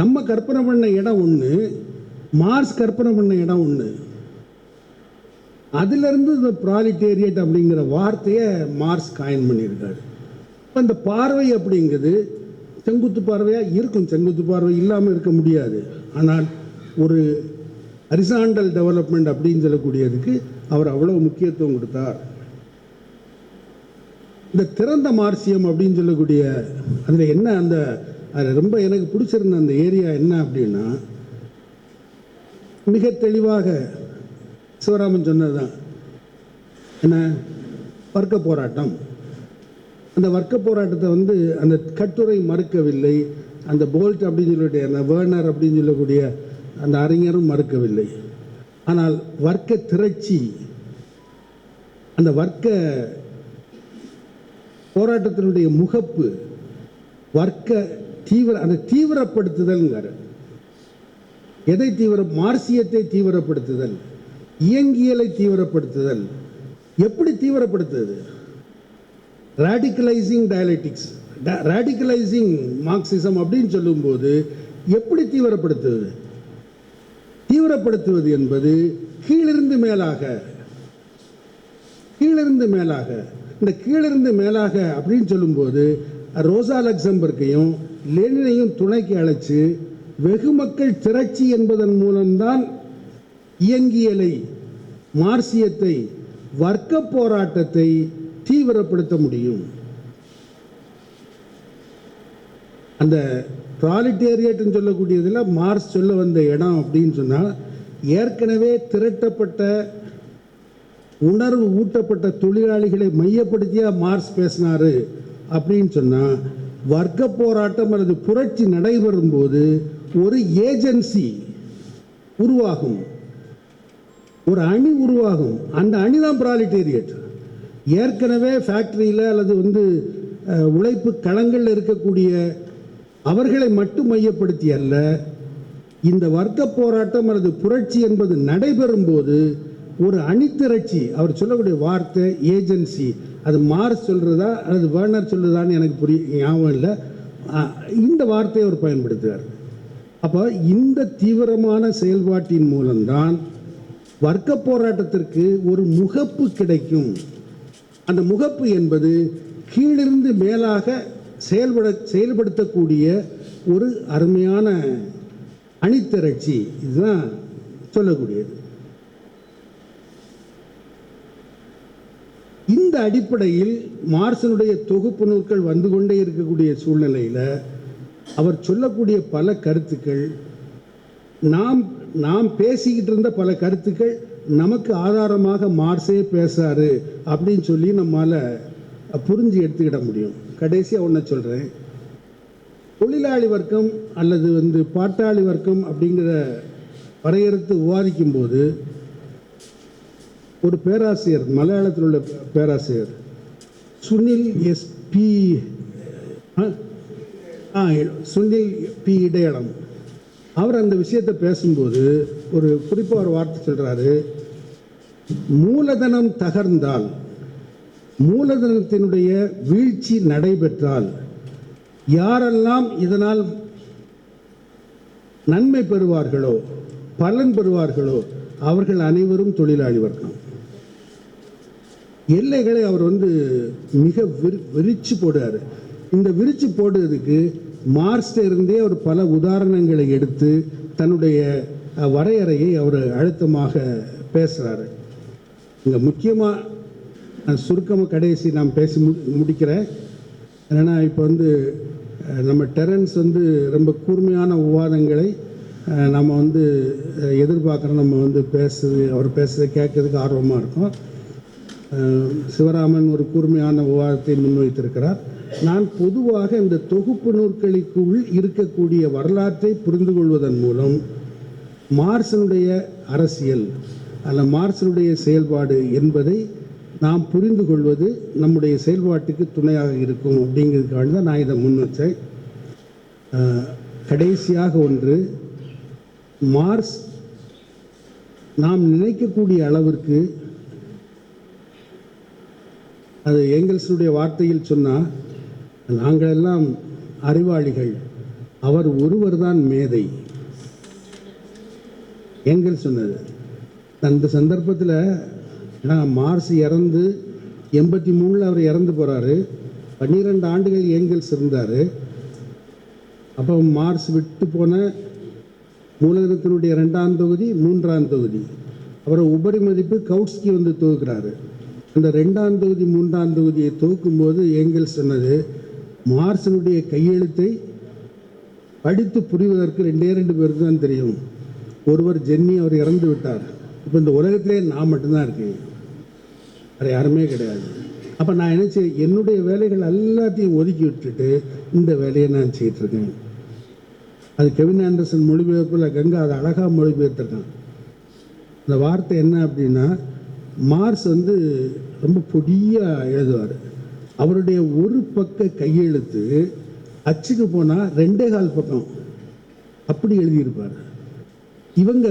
நம்ம கற்பனை பண்ண இடம் ஒன்று மார்ஸ் கற்பனை பண்ண இடம் ஒன்று அதிலிருந்து இந்த ப்ராலிட்டேரியட் அப்படிங்கிற வார்த்தையை மார்ஸ் காயின் பண்ணியிருக்காரு. இப்போ இந்த பார்வை அப்படிங்கிறது செங்குத்து பார்வையாக இருக்கும் செங்குத்து பார்வை இல்லாமல் இருக்க முடியாது. ஆனால் ஒரு ஹரிசாண்டல் டெவலப்மெண்ட் அப்படின்னு சொல்லக்கூடியதுக்கு அவர் அவ்வளோ முக்கியத்துவம் கொடுத்தார். இந்த திறந்த மார்சியம் அப்படின்னு சொல்லக்கூடிய அதில் என்ன அந்த அது ரொம்ப எனக்கு பிடிச்சிருந்த அந்த ஏரியா என்ன அப்படின்னா மிக தெளிவாக சிவராமன் சொன்னதுதான். என்ன? வர்க்க போராட்டம். அந்த வர்க்க போராட்டத்தை வந்து அந்த கட்டுரை மறுக்கவில்லை. அந்த போல்ட் அப்படின்னு சொல்லக்கூடிய அந்த வேர்னர் அப்படின்னு சொல்லக்கூடிய அந்த அறிஞரும் மறுக்கவில்லை. ஆனால் வர்க்க திரட்சி அந்த வர்க்க போராட்டத்தினுடைய முகப்பு வர்க்க தீவிர அந்த தீவிரப்படுத்துதல்ங்கிறார். எதை தீவிர மார்சியத்தை தீவிரப்படுத்துதல் இயங்கியலை தீவிரப்படுத்துதல் எப்படி தீவிரப்படுத்துது? ரேடிக்கலைசிங் டயலெட்டிக்ஸ் ரேடிக்கலைசிங் மார்க்சிசம் அப்படின்னு சொல்லும்போது எப்படி தீவிரப்படுத்துவது தீவிரப்படுத்துவது என்பது கீழிருந்து மேலாக கீழிருந்து மேலாக இந்த கீழிருந்து மேலாக அப்படின்னு சொல்லும்போது ரோசா லக்சம்பர்க்கையும் லெனினையும் துணைக்கு அழைச்சு வெகு மக்கள் திரட்சி என்பதன் மூலம்தான் இயங்கியலை மார்சியத்தை வர்க்க போராட்டத்தை தீவிரப்படுத்த முடியும். அந்த ப்ராலிட்டேரியட்னு சொல்லக்கூடியதில் மார்ஸ் சொல்ல வந்த இடம் அப்படின்னு சொன்னால் ஏற்கனவே திரட்டப்பட்ட உணர்வு ஊட்டப்பட்ட தொழிலாளிகளை மையப்படுத்தியா மார்ஸ் பேசினாரு. அப்படின்னு சொன்னால் வர்க்க போராட்டம் அல்லது புரட்சி நடைபெறும் போது ஒரு ஏஜென்சி உருவாகும். ஒரு அணி உருவாகும். அந்த அணி தான் ப்ராலிட்டேரியட். ஏற்கனவே ஃபேக்ட்ரியில் அல்லது வந்து உழைப்பு களங்களில் இருக்கக்கூடிய அவர்களை மட்டும் மையப்படுத்தி அல்ல இந்த வர்க்க போராட்டம் அல்லது புரட்சி என்பது நடைபெறும் போது ஒரு அணித்திரட்சி அவர் சொல்லக்கூடிய வார்த்தை ஏஜென்சி அது மார்ஸ் சொல்கிறதா அல்லது வேர்னர் சொல்கிறதான்னு எனக்கு புரிய ஞாபகம் இல்லை. இந்த வார்த்தையை அவர் பயன்படுத்துகிறார் அப்போ இந்த தீவிரமான செயல்பாட்டின் மூலம்தான் வர்க்க போராட்டத்திற்கு ஒரு முகப்பு கிடைக்கும். அந்த முகப்பு என்பது கீழிருந்து மேலாக செயல்பட செயல்படுத்தக்கூடிய ஒரு அருமையான அணித்திரட்சி இதுதான் சொல்லக்கூடியது. இந்த அடிப்படையில் மார்சனுடைய தொகுப்பு நூல்கள் வந்து கொண்டே இருக்கக்கூடிய சூழ்நிலையில் அவர் சொல்லக்கூடிய பல கருத்துக்கள் நாம் நாம் பேசிக்கிட்டு இருந்த பல கருத்துக்கள் நமக்கு ஆதாரமாக மார்ஸே பேசாரு அப்படின்னு சொல்லி நம்மால் புரிஞ்சு எடுத்துக்கிட முடியும். கடைசியாக ஒன்று சொல்கிறேன் தொழிலாளி வர்க்கம் அல்லது வந்து பாட்டாளி வர்க்கம் அப்படிங்கிற வரையறுத்து விவாதிக்கும்போது போது ஒரு பேராசிரியர் மலையாளத்தில் உள்ள பேராசிரியர். Sunil S P. ஆ சுனில் பி. இடையளம். அவர் அந்த விஷயத்தை பேசும்போது ஒரு குறிப்பாக ஒரு வார்த்தை சொல்கிறாரு மூலதனம் தகர்ந்தால் மூலதனத்தினுடைய வீழ்ச்சி நடைபெற்றால் யாரெல்லாம் இதனால் நன்மை பெறுவார்களோ பலன் பெறுவார்களோ அவர்கள் அனைவரும் தொழிலாளி வர்க்கம். எல்லைகளை அவர் வந்து மிக விரி விரிச்சு போடுறாரு. இந்த விரிச்சு போடுறதுக்கு மார்ஸ்ல இருந்தே அவர் பல உதாரணங்களை எடுத்து தன்னுடைய வரையறையை அவர் அழுத்தமாக பேசுகிறாரு இங்கே முக்கியமாக சுருக்கமாக கடைசி நான் பேசி மு முடிக்கிறேன். ஏன்னா இப்போ வந்து நம்ம டெரன்ஸ் வந்து ரொம்ப கூர்மையான விவாதங்களை நம்ம வந்து எதிர்பார்க்குற நம்ம வந்து பேசுறது அவர் பேசுறது கேட்கறதுக்கு ஆர்வமாக இருக்கும். சிவராமன் ஒரு கூர்மையான விவாதத்தை முன்வைத்திருக்கிறார். நான் பொதுவாக இந்த தொகுப்பு நூற்களுக்குள் இருக்கக்கூடிய வரலாற்றை புரிந்து கொள்வதன் மூலம் மார்சனுடைய அரசியல் அல்ல மார்சனுடைய செயல்பாடு என்பதை நாம் புரிந்து கொள்வது நம்முடைய செயல்பாட்டுக்கு துணையாக இருக்கும் அப்படிங்கிறதுக்காக தான் நான் இதை முன் வச்சேன் கடைசியாக ஒன்று மார்ஸ் நாம் நினைக்கக்கூடிய அளவிற்கு அது எங்கெல்ஸுடைய வார்த்தையில் சொன்னால் நாங்கள் எல்லாம் அறிவாளிகள் அவர் ஒருவர் தான் மேதை. ஏங்கல் சொன்னது. அந்த சந்தர்ப்பத்தில் நான் மார்ஸ் இறந்து எண்பத்தி மூணில் அவர் இறந்து போகிறாரு பன்னிரெண்டு ஆண்டுகள் ஏங்கல்ஸ் இருந்தார். அப்போ மார்ஸ் விட்டு போன மூலதனத்தினுடைய ரெண்டாம் தொகுதி மூன்றாம் தொகுதி. அப்புறம் உபரி மதிப்பு கவுட்ஸ்கி வந்து தொகுக்கிறாரு அந்த ரெண்டாம் தொகுதி மூன்றாம் தொகுதியை துவக்கும்போது ஏங்கல் சொன்னது மார்சனுடைய கையெழுத்தை படித்து புரிவதற்கு ரெண்டே ரெண்டு பேருக்கு தான் தெரியும். ஒருவர் ஜென்னி அவர் இறந்து விட்டார். இப்போ இந்த உலகத்திலே நான் மட்டும்தான் இருக்கேன். வேறு யாருமே கிடையாது. அப்போ நான் என்ன செய்ய என்னுடைய வேலைகள் எல்லாத்தையும் ஒதுக்கி விட்டுட்டு இந்த வேலையை நான் செய்யிட்டு இருக்கேன். அது கெவின் ஆண்டர்சன் மொழிபெயர்ப்பில் கங்கா அதை அழகாக மொழிபெயர்த்துருக்கான். அந்த வார்த்தை என்ன அப்படின்னா மார்ஸ் வந்து ரொம்ப பொடியாக எழுதுவார். அவருடைய ஒரு பக்க கையெழுத்து அச்சுக்கு போனால் ரெண்டே கால் பக்கம் அப்படி எழுதியிருப்பார். இவங்க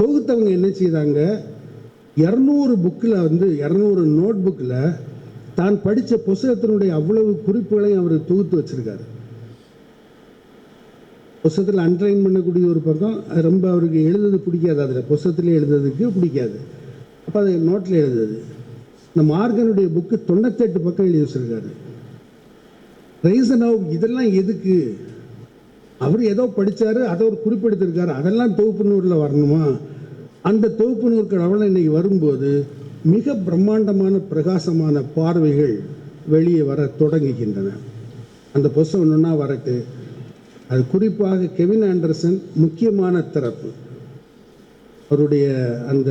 தொகுத்தவங்க என்ன செய்கிறாங்க இரநூறு புக்கில் வந்து இரநூறு நோட் புக்கில் தான் படித்த புஸ்தகத்தினுடைய அவ்வளவு குறிப்புகளையும் அவர் தொகுத்து வச்சுருக்காரு. புஸ்தகத்தில் அண்டர்லைன் பண்ணக்கூடிய ஒரு பக்கம் ரொம்ப அவருக்கு எழுதுறது பிடிக்காது. அதில் புஸ்தகத்திலே எழுதுறதுக்கு பிடிக்காது. அப்போ அதை நோட்டில் எழுதுது. இந்த மார்கனுடைய புக்கு தொண்ணூத்தெட்டு பக்கம் எழுதி வச்சிருக்காரு. ரைசன் இதெல்லாம் எதுக்கு? அவர் ஏதோ படித்தார் அதை ஒரு குறிப்பெடுத்திருக்காரு. அதெல்லாம் தொகுப்பு நூறில் வரணுமா? அந்த தொகுப்பு நூற்கள் கடவுள் இன்னைக்கு வரும்போது மிக பிரம்மாண்டமான பிரகாசமான பார்வைகள் வெளியே வர தொடங்குகின்றன. அந்த புஸ்தகம் ஒன்றுனா வரட்டு. அது குறிப்பாக கெவின் ஆண்டர்சன் முக்கியமான தரப்பு அவருடைய அந்த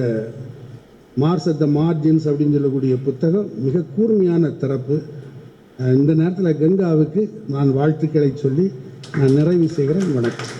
மார்ஸ் அட் த மார்ஜின்ஸ் அப்படின்னு சொல்லக்கூடிய புத்தகம் மிக கூர்மையான தரப்பு இந்த நேரத்தில் கங்காவுக்கு நான் வாழ்த்துக்களை சொல்லி நான் நிறைவு செய்கிறேன். வணக்கம்.